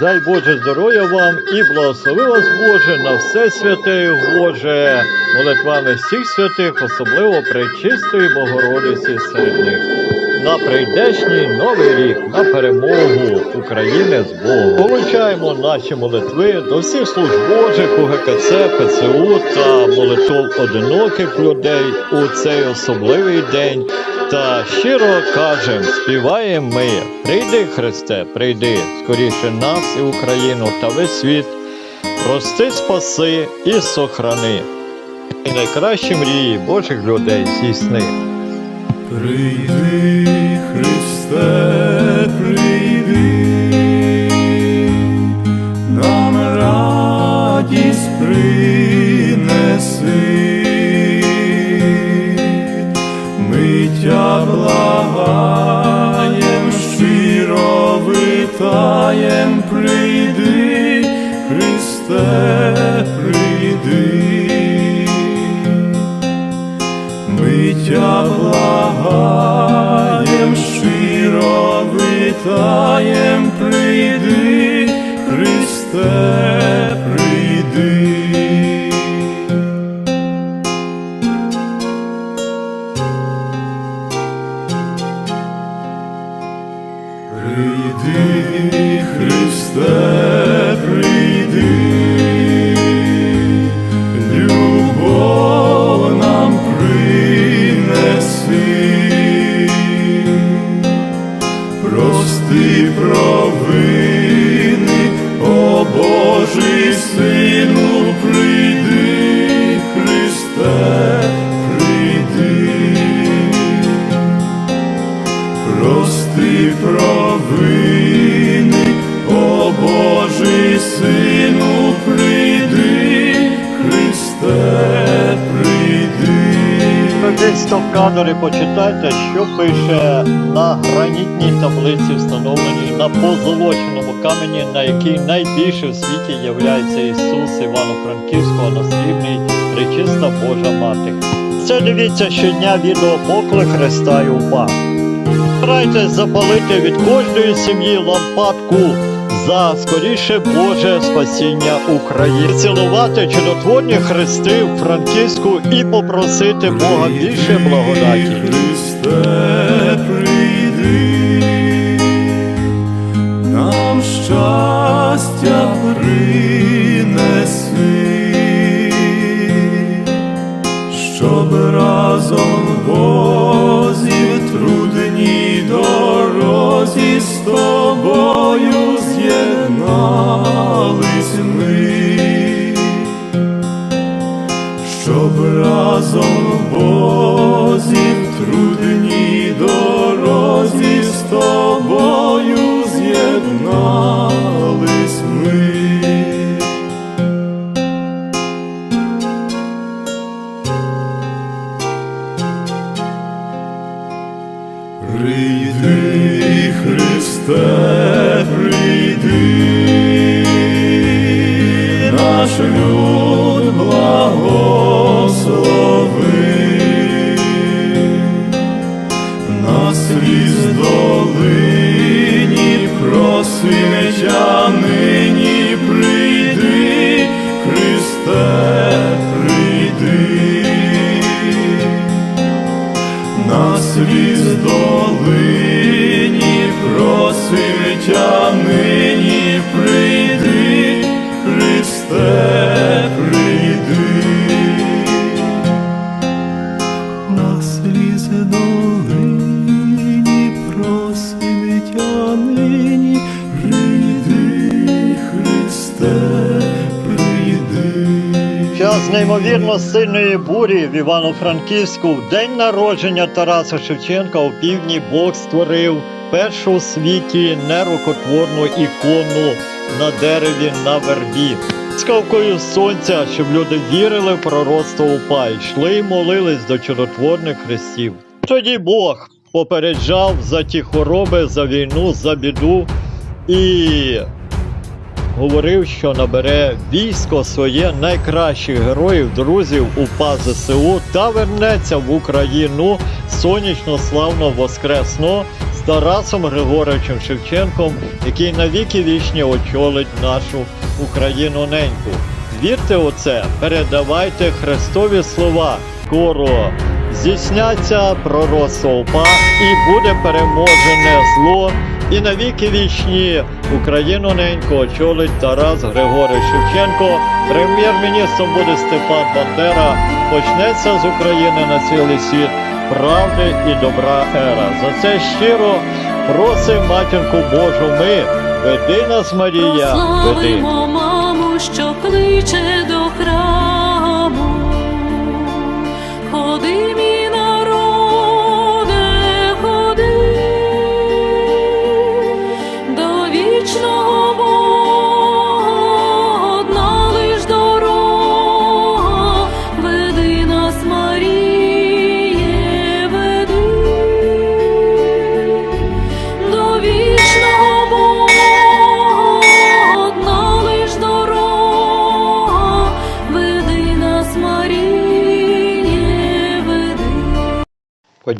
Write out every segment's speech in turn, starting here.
Дай Боже здоров'я вам і благослови вас Боже на все святе і Боже, молитвами всіх святих, особливо Пречистої Богородиці серед. На прийдешній новий рік, на перемогу України з Богом. Получаємо наші молитви до всіх служб Божих у ГКЦ, ПЦУ та молитв одиноких людей у цей особливий день. Та щиро кажем, співаємо ми, прийди, Христе, прийди, скоріше нас і Україну та весь світ, прости, спаси і сохрани. І найкращі мрії Божих людей здійсни. Прийди, Христе, прийди, Кадрі почитайте, що пише на гранітній таблиці, встановленій на позолоченому камені, на якій найбільше в світі являється Ісус Івано-Франківського наслідний Пречиста Божа Мати. Це дивіться щодня відео покли Христа і УПА. Старайтесь запалити від кожної сім'ї лампадку за скоріше Боже спасіння України. Цілувати чудотворні хрести в Франківську і попросити Бога більше благодаті. Христе, прийди, нам щастя принеси, сильної бурі в Івано-Франківську в день народження Тараса Шевченка у півдні Бог створив першу у світі нерукотворну ікону на дереві на вербі. Скавкою сонця, щоб люди вірили в пророцтво упа, йшли й молились до чудотворних хрестів. Тоді Бог попереджав за ті хвороби, за війну, за біду і говорив, що набере військо своє найкращих героїв, друзів УПА ЗСУ та вернеться в Україну сонячно, славно, воскресно з Тарасом Григоровичем Шевченком, який навіки вічні очолить нашу Україну неньку. Вірте у це, передавайте Христові слова. Скоро здійсняться пророцтво УПА і буде переможене зло. І навіки вічні Україну неньку очолить Тарас Григорович Шевченко. Прем'єр-міністром буде Степан Бандера. Почнеться з України на цілий світ правди і добра ера. За це щиро просимо матінку Божу ми. Веди нас, Марія, веди. Маму, що кличе до храму.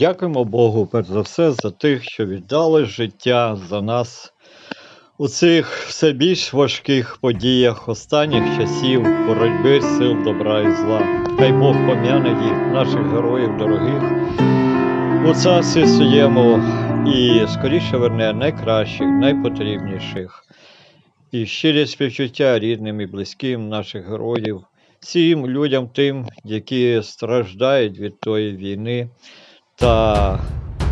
Подякуємо Богу перш за все за тих, що віддали життя за нас у цих все більш важких подіях останніх часів боротьби сил добра і зла. Хай Бог пом'яне їх, наших героїв дорогих, у царстві своєму і скоріше верне найкращих, найпотрібніших. І щирі співчуття рідним і близьким наших героїв, всім людям тим, які страждають від тої війни та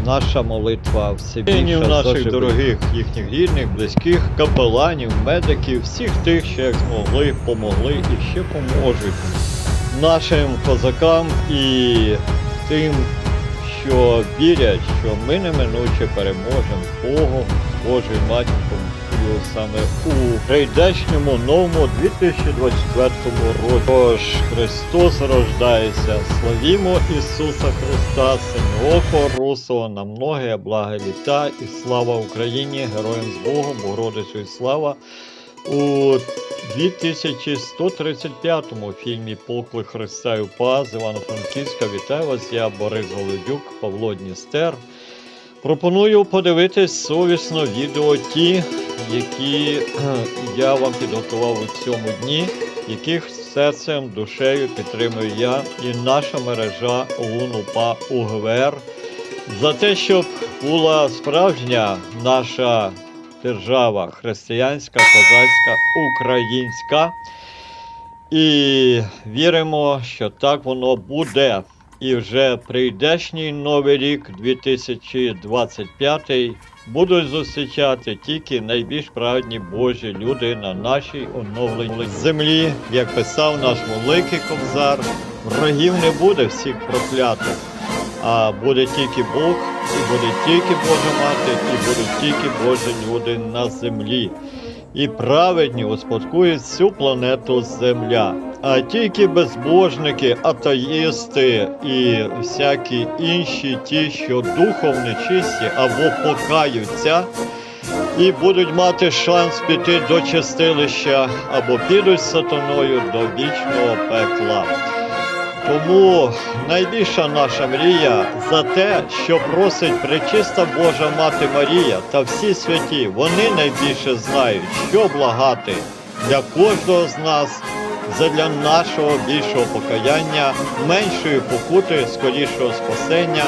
наша молитва все більше наших дорогих, їхніх рідних, близьких, капеланів, медиків, всіх тих, що як змогли, помогли і ще поможуть нашим козакам і тим, що вірять, що ми неминуче переможемо. Богом, Божою матінкою саме у прийдешньому новому 2024 році. Тож Христос рождається. Славімо Ісуса Христа, Синього Русого, на многе благе літа і слава Україні, героям з Богом, Богородицю і слава у 2135 фільмі Поклик Христа і УПА з Івано-Франківська. Вітаю вас, я Борис Голодюк, Павло Дністер. Пропоную подивитись совісно відео ті, які я вам підготував у цьому дні, яких серцем, душею підтримую я і наша мережа УНУПА УГВР за те, щоб була справжня наша держава християнська, козацька, українська. І віримо, що так воно буде. І вже прийдешній новий рік 2025 будуть зустрічати тільки найбільш праведні Божі люди на нашій оновленій землі, як писав наш великий кобзар. Ворогів не буде всіх проклятих, а буде тільки Бог, і буде тільки Божа мати, і будуть тільки Божі люди на землі. І праведні успадкують всю планету Земля. А тільки безбожники, атеїсти і всякі інші, ті, що духом нечисті або покаються, і будуть мати шанс піти до чистилища або підуть сатаною до вічного пекла. Тому найбільша наша мрія за те, що просить пречиста Божа Мати Марія та всі святі, вони найбільше знають, що благати для кожного з нас, задля нашого більшого покаяння, меншої покути, скорішого спасення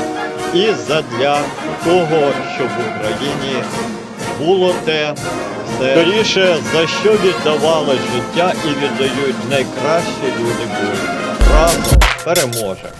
і задля того, щоб в Україні було те, скоріше, за що віддавали життя і віддають найкращі люди Божі. Разом переможе.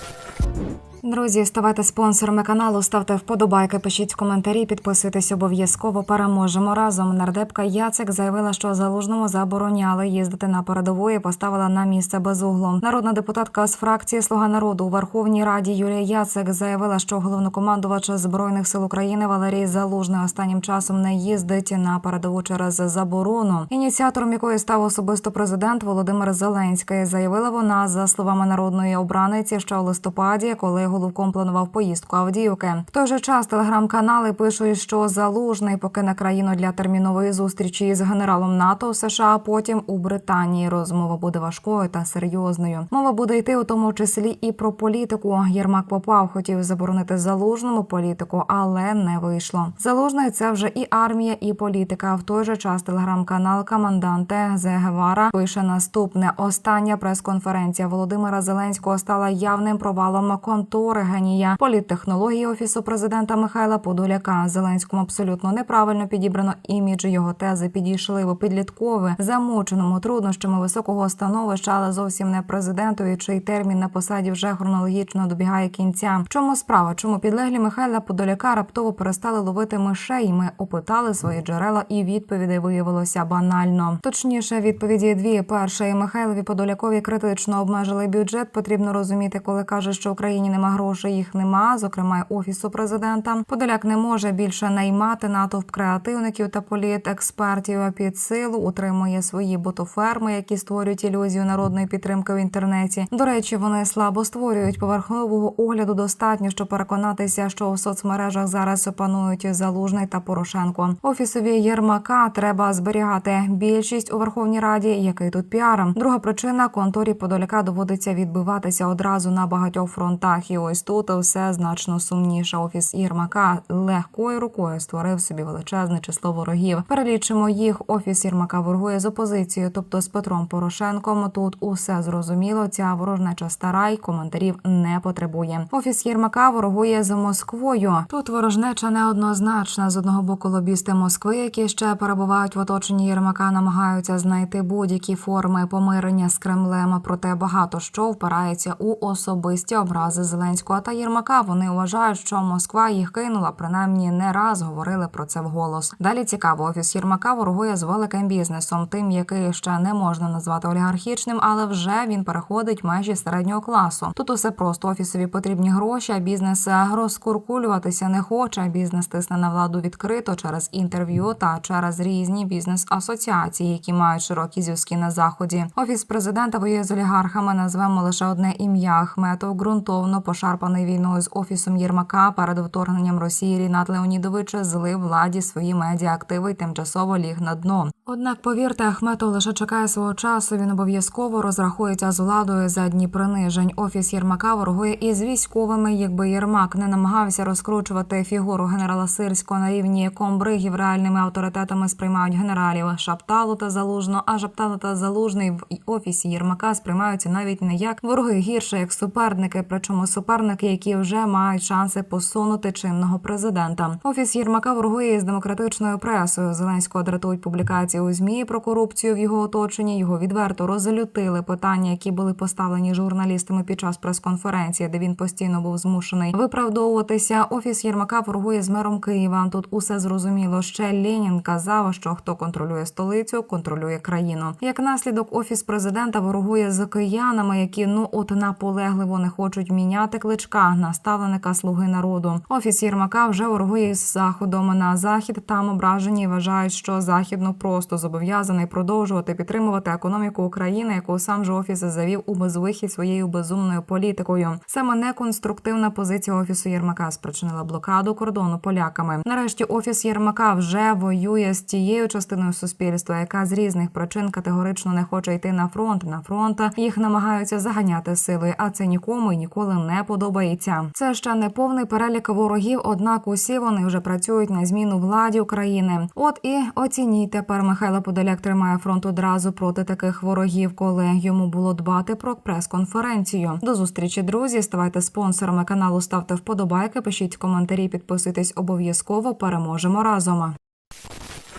Друзі, ставайте спонсорами каналу, ставте вподобайки, пишіть коментарі, підписуйтесь обов'язково. Переможемо разом. Нардепка Яцик заявила, що залужному забороняли їздити на передову і поставила на місце безугло. Народна депутатка з фракції Слуга народу у Верховній Раді Юлія Яцик заявила, що головнокомандувач збройних сил України Валерій Залужний останнім часом не їздить на передову через заборону. Ініціатором якої став особисто президент Володимир Зеленський. Заявила вона за словами народної обраниці, що у листопаді, коли Головком планував поїздку Авдіївки. В той же час телеграм-канали пишуть, що залужний покине країну для термінової зустрічі з генералом НАТО у США. а Потім у Британії розмова буде важкою та серйозною. Мова буде йти у тому числі і про політику. Єрмак Попав хотів заборонити залужному політику, але не вийшло. Залужний це вже і армія, і політика. В той же час телеграм-канал Команданте Зе Гевара пише наступне: остання прес-конференція Володимира Зеленського стала явним провалом контори генія політтехнології офісу президента Михайла Подоляка. Зеленському абсолютно неправильно підібрано імідж. Його тези підійшли в підліткове, замученому труднощами високого становища, але зовсім не президентові, чий термін на посаді вже хронологічно добігає кінця. В чому справа? Чому підлеглі Михайла Подоляка раптово перестали ловити мишей? Ми опитали свої джерела, і відповідей виявилося банально. Точніше, відповіді дві. Перша Михайлові Подолякові критично обмежили бюджет. Потрібно розуміти, коли каже, що Україні грошей, їх нема. Зокрема, й офісу президента. Подоляк не може більше наймати натовп креативників та політекспертів під силу. Утримує свої ботоферми, які створюють ілюзію народної підтримки в інтернеті. До речі, вони слабо створюють поверхового огляду. Достатньо, щоб переконатися, що у соцмережах зараз панують залужний та Порошенко. Офісові Єрмака треба зберігати більшість у Верховній Раді. Який тут піар? Друга причина конторі Подоляка доводиться відбиватися одразу на багатьох фронтах. І ось тут все значно сумніше. Офіс Єрмака легкою рукою створив собі величезне число ворогів. Перелічимо їх. Офіс Єрмака воргує з опозицією, тобто з Петром Порошенком. Тут усе зрозуміло. Ця ворожнеча стара й коментарів не потребує. Офіс Єрмака ворогує з Москвою. Тут ворожнеча неоднозначна. З одного боку лобісти Москви, які ще перебувають в оточенні Єрмака, намагаються знайти будь-які форми помирення з Кремлем. Проте багато що впирається у особисті образи Зеленського та Єрмака. Вони вважають, що Москва їх кинула. Принаймні не раз говорили про це вголос. Далі цікаво, офіс Єрмака ворогує з великим бізнесом, тим, який ще не можна назвати олігархічним, але вже він переходить межі середнього класу. Тут усе просто офісові потрібні гроші. а Бізнес розкуркулюватися не хоче. Бізнес тисне на владу відкрито через інтерв'ю та через різні бізнес-асоціації, які мають широкі зв'язки на заході. Офіс президента воює з олігархами. Назвемо лише одне ім'я Ахметов, ґрунтовно пошарпаний війною з офісом Єрмака перед вторгненням Росії. Рінат Леонідович злив владі свої медіаактиви й тимчасово ліг на дно. Однак, повірте, Ахметов лише чекає свого часу. Він обов'язково розрахується з владою за дні принижень. Офіс Єрмака воргує із військовими. Якби Єрмак не намагався розкручувати фігуру генерала Сирського на рівні комбригів, реальними авторитетами сприймають генералів Шапталу та Залужно. А Шапталу та Залужний в офісі Єрмака сприймаються навіть не як вороги гірше, як суперники. Причому суперники, які вже мають шанси посунути чинного президента. Офіс Єрмака воргує з демократичною пресою. Зеленського дратують публікації у змі про корупцію в його оточенні. Його відверто розлютили питання, які були поставлені журналістами під час прес-конференції, де він постійно був змушений виправдовуватися. Офіс Єрмака воргує з мером Києва. Тут усе зрозуміло. Ще Ленін казав, що хто контролює столицю, контролює країну. Як наслідок, офіс президента ворогує з киянами, які ну от наполегливо не хочуть міняти кличка наставленика слуги народу. Офіс Єрмака вже ворогує з заходом на захід. Там ображені вважають, що захід ну просто зобов'язаний продовжувати підтримувати економіку України, яку сам же офіс завів у безвихід своєю безумною політикою. Саме неконструктивна позиція офісу Єрмака спричинила блокаду кордону поляками. Нарешті офіс Єрмака вже воює з тією частиною суспільства, яка з різних причин категорично не хоче йти на фронт. На фронт їх намагаються заганяти силою, а це нікому і ніколи не подобається. Це ще не повний перелік ворогів, однак усі вони вже працюють на зміну владі України. От і оцініть тепер Михайло Подоляк тримає фронт одразу проти таких ворогів, коли йому було дбати про прес-конференцію. До зустрічі, друзі. Ставайте спонсорами каналу, ставте вподобайки, пишіть коментарі, підписуйтесь обов'язково. Переможемо разом.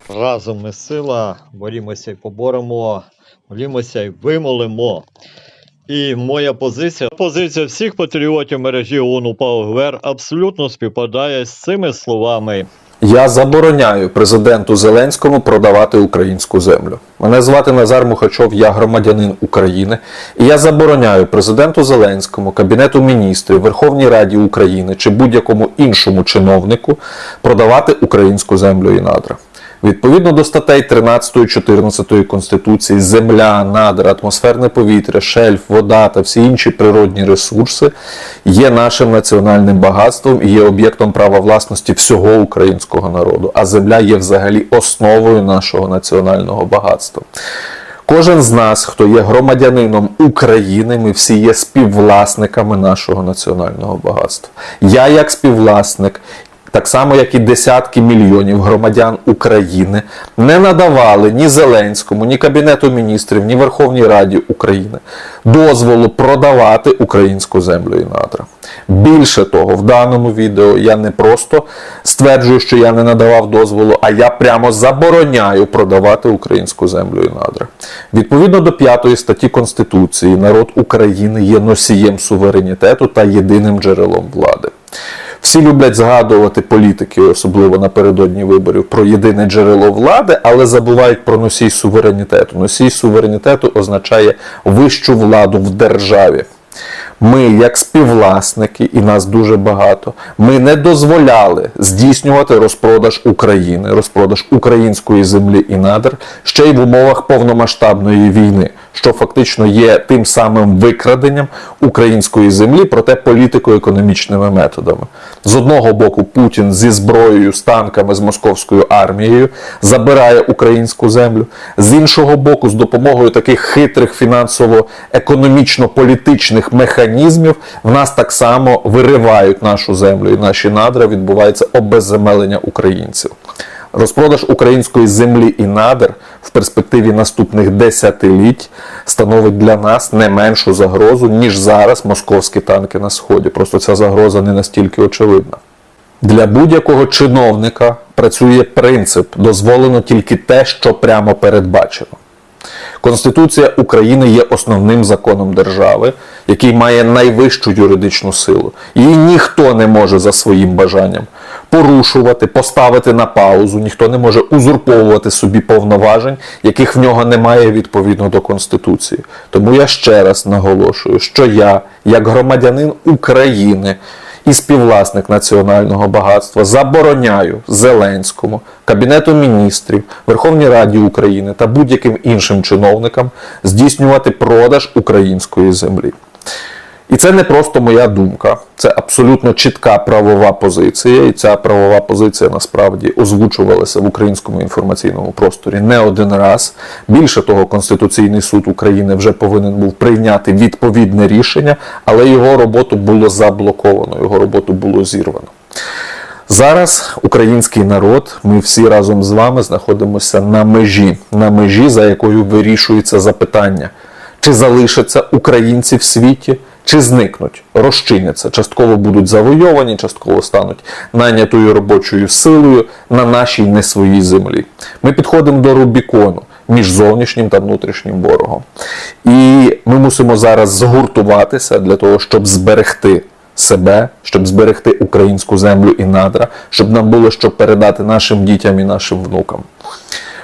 Разом ми сила, борімося і поборемо, молімося і вимолимо. І моя позиція, позиція всіх патріотів мережі ООН УПА абсолютно співпадає з цими словами. Я забороняю президенту Зеленському продавати українську землю. Мене звати Назар Мухачов, я громадянин України, і я забороняю президенту Зеленському, Кабінету міністрів, Верховній Раді України чи будь-якому іншому чиновнику продавати українську землю і надра. Відповідно до статей 13-14 Конституції, земля, надра, атмосферне повітря, шельф, вода та всі інші природні ресурси є нашим національним багатством і є об'єктом права власності всього українського народу. А земля є взагалі основою нашого національного багатства. Кожен з нас, хто є громадянином України, ми всі є співвласниками нашого національного багатства. Я, як співвласник, так само як і десятки мільйонів громадян України, не надавали ні Зеленському, ні Кабінету міністрів, ні Верховній Раді України дозволу продавати українську землю і надра. Більше того, в даному відео я не просто стверджую, що я не надавав дозволу, а я прямо забороняю продавати українську землю і надра. Відповідно до 5 статті Конституції, народ України є носієм суверенітету та єдиним джерелом влади. Всі люблять згадувати політики, особливо напередодні виборів, про єдине джерело влади, але забувають про носій суверенітету. Носій суверенітету означає вищу владу в державі. Ми, як співвласники, і нас дуже багато, ми не дозволяли здійснювати розпродаж України, розпродаж української землі і надр ще й в умовах повномасштабної війни, що фактично є тим самим викраденням української землі, проте політико-економічними методами. З одного боку, Путін зі зброєю, з танками, з московською армією забирає українську землю. З іншого боку, з допомогою таких хитрих фінансово-економічно-політичних механізмів в нас так само виривають нашу землю і наші надра. Відбувається обезземелення українців. Розпродаж української землі і надр в перспективі наступних десятиліть становить для нас не меншу загрозу, ніж зараз московські танки на сході. Просто ця загроза не настільки очевидна. Для будь-якого чиновника працює принцип дозволено тільки те, що прямо передбачено. Конституція України є основним законом держави, який має найвищу юридичну силу. Її ніхто не може за своїм бажанням порушувати, поставити на паузу, ніхто не може узурповувати собі повноважень, яких в нього немає відповідно до Конституції. Тому я ще раз наголошую, що я, як громадянин України, і співвласник національного багатства забороняю Зеленському, Кабінету міністрів, Верховній Раді України та будь-яким іншим чиновникам здійснювати продаж української землі. І це не просто моя думка, це абсолютно чітка правова позиція, і ця правова позиція насправді озвучувалася в українському інформаційному просторі не один раз. Більше того, Конституційний суд України вже повинен був прийняти відповідне рішення, але його роботу було заблоковано, його роботу було зірвано. Зараз український народ, ми всі разом з вами знаходимося на межі, на межі, за якою вирішується запитання, чи залишаться українці в світі, чи зникнуть, розчиняться, частково будуть завойовані, частково стануть найнятою робочою силою на нашій не своїй землі. Ми підходимо до Рубікону між зовнішнім та внутрішнім ворогом. І ми мусимо зараз згуртуватися для того, щоб зберегти себе, щоб зберегти українську землю і надра, щоб нам було що передати нашим дітям і нашим внукам.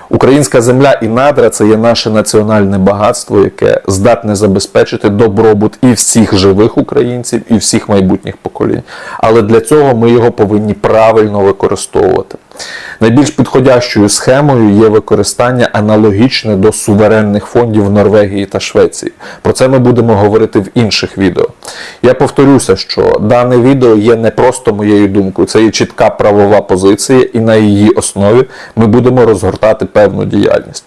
Українська земля і надра це є наше національне багатство, яке здатне забезпечити добробут і всіх живих українців, і всіх майбутніх поколінь. Але для цього ми його повинні правильно використовувати. Найбільш підходящою схемою є використання аналогічне до суверенних фондів Норвегії та Швеції. Про це ми будемо говорити в інших відео. Я повторюся, що дане відео є не просто моєю думкою, це є чітка правова позиція, і на її основі ми будемо розгортати певну діяльність.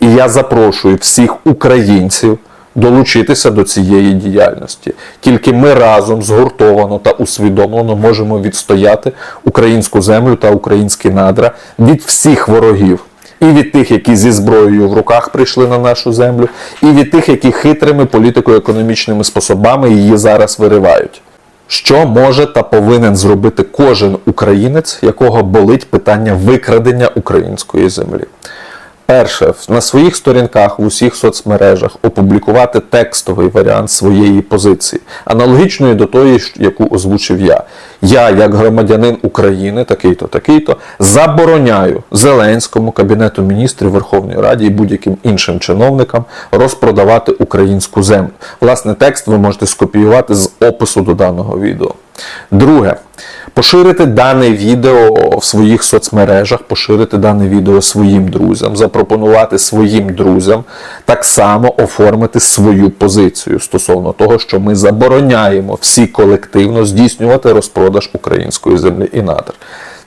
І я запрошую всіх українців долучитися до цієї діяльності. Тільки ми разом згуртовано та усвідомлено можемо відстояти українську землю та українські надра від всіх ворогів. І від тих, які зі зброєю в руках прийшли на нашу землю, і від тих, які хитрими політико-економічними способами її зараз виривають. Що може та повинен зробити кожен українець, якого болить питання викрадення української землі? Перше, на своїх сторінках в усіх соцмережах опублікувати текстовий варіант своєї позиції, аналогічної до тої, яку озвучив я. Я, як громадянин України, такий-то, такий-то, забороняю Зеленському, Кабінету міністрів, Верховної Раді і будь-яким іншим чиновникам розпродавати українську землю. Власне, текст ви можете скопіювати з опису до даного відео. Друге, поширити дане відео в своїх соцмережах, поширити дане відео своїм друзям, запропонувати своїм друзям так само оформити свою позицію стосовно того, що ми забороняємо всі колективно здійснювати розпродаж української землі і надр.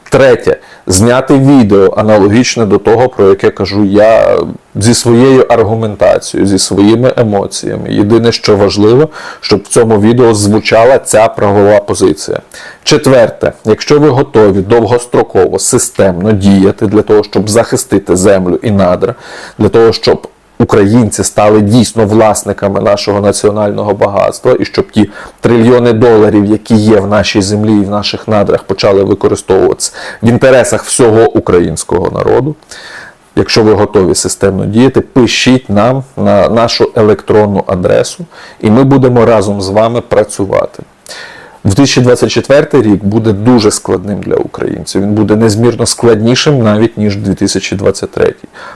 Третє, зняти відео аналогічне до того, про яке кажу я зі своєю аргументацією, зі своїми емоціями. Єдине, що важливо, щоб в цьому відео звучала ця правова позиція. Четверте, якщо ви готові довгостроково, системно діяти для того, щоб захистити землю і надра, для того, щоб українці стали дійсно власниками нашого національного багатства, і щоб ті трильйони доларів, які є в нашій землі і в наших надрах, почали використовуватися в інтересах всього українського народу. Якщо ви готові системно діяти, пишіть нам на нашу електронну адресу, і ми будемо разом з вами працювати. 2024 рік буде дуже складним для українців. Він буде незмірно складнішим навіть ніж 2023.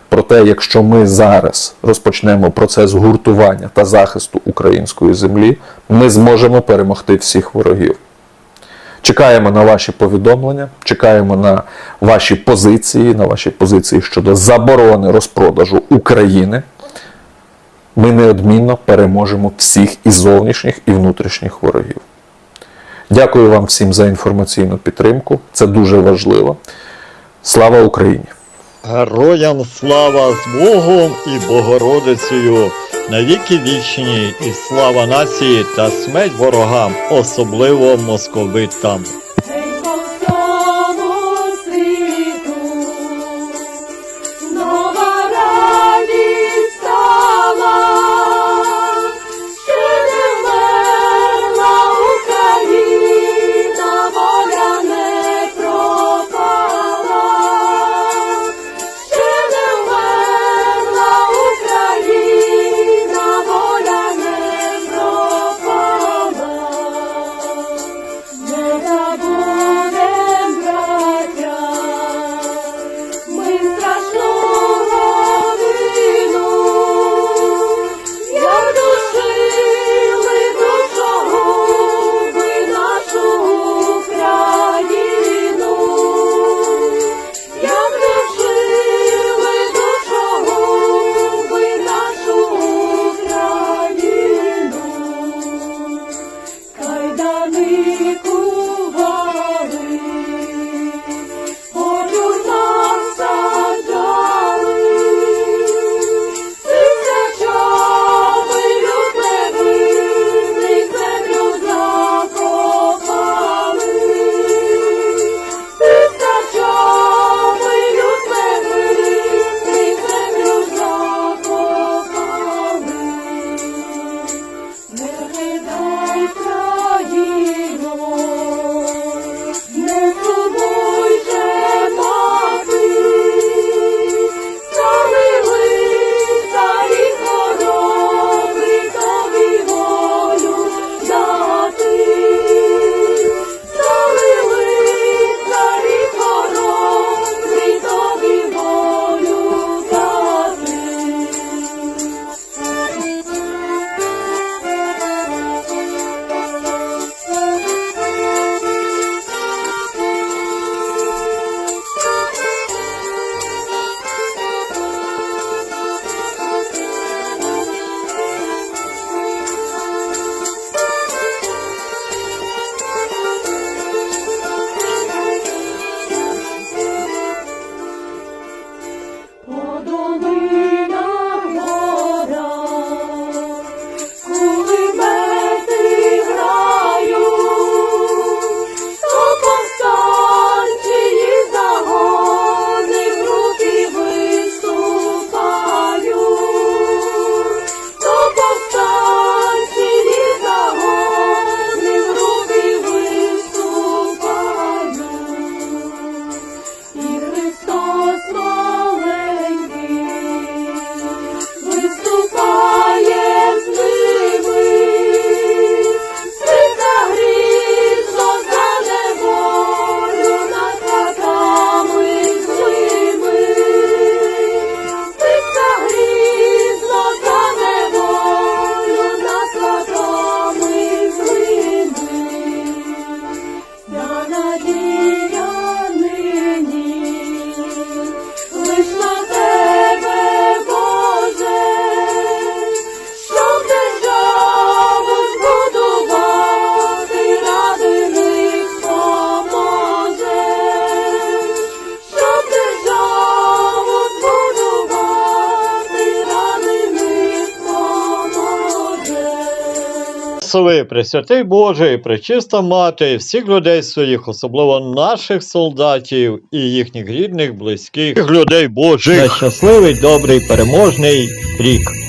Проте, якщо ми зараз розпочнемо процес гуртування та захисту української землі, ми зможемо перемогти всіх ворогів. Чекаємо на ваші повідомлення, чекаємо на ваші позиції, на ваші позиції щодо заборони розпродажу України. Ми неодмінно переможемо всіх і зовнішніх, і внутрішніх ворогів. Дякую вам всім за інформаційну підтримку. Це дуже важливо. Слава Україні! Героям слава з Богом і Богородицею, навіки вічні, і слава нації та смерть ворогам, особливо московитам. Благослови, Пресвятий Боже, і пречиста мати, всіх людей своїх, особливо наших солдатів і їхніх рідних, близьких людей Божих. На щасливий, добрий, переможний рік.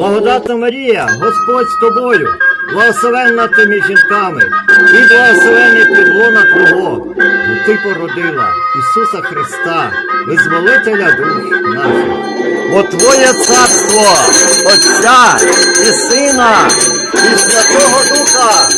благодатна Марія, Господь з тобою, благословенна ти між жінками, і благословений підлона Твого, бо ти породила Ісуса Христа, визволителя душ наших. Бо Твоє царство, Отця і Сина, і Святого Духа.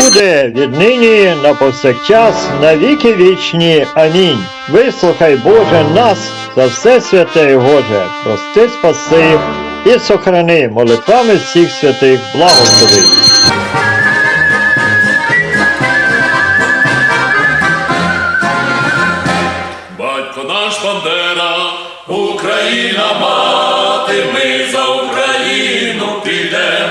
Буде віднині на повсякчас, на віки вічні. Амінь. Вислухай, Боже, нас за все святе і Боже, прости, спаси і сохрани молитвами всіх святих благослови. Батько наш Бандера, Україна мати, ми за Україну підем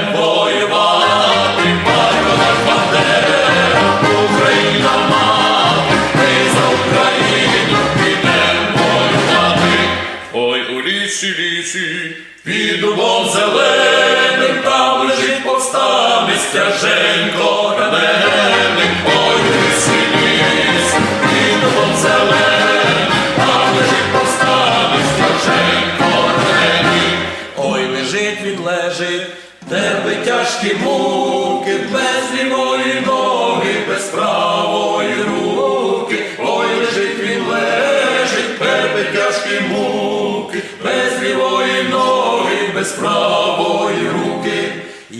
повстанець тяженько ранений. Ой, лісі, лісі, під зеленим, там лежить повстанець тяженько ранений. Ой, лежить він лежить, тебе тяжкі муки, без лівої ноги, без правої руки. Ой, лежить він лежить, тебе тяжкі муки, без лівої ноги, без правої руки.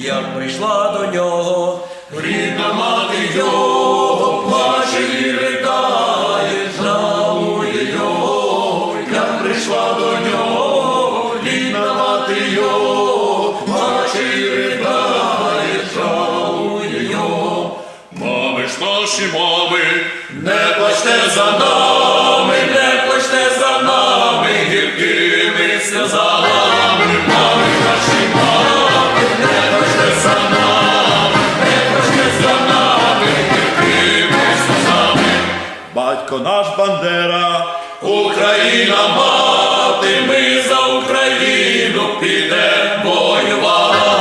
Як прийшла до нього, рідна мати його, плаче і ридає, жалує його, як прийшла до нього, рідна мати його, плаче і ридає, жалує його. Мами ж наші мами, не плачте за нами, Україна мати, ми за Україну підемо воювати.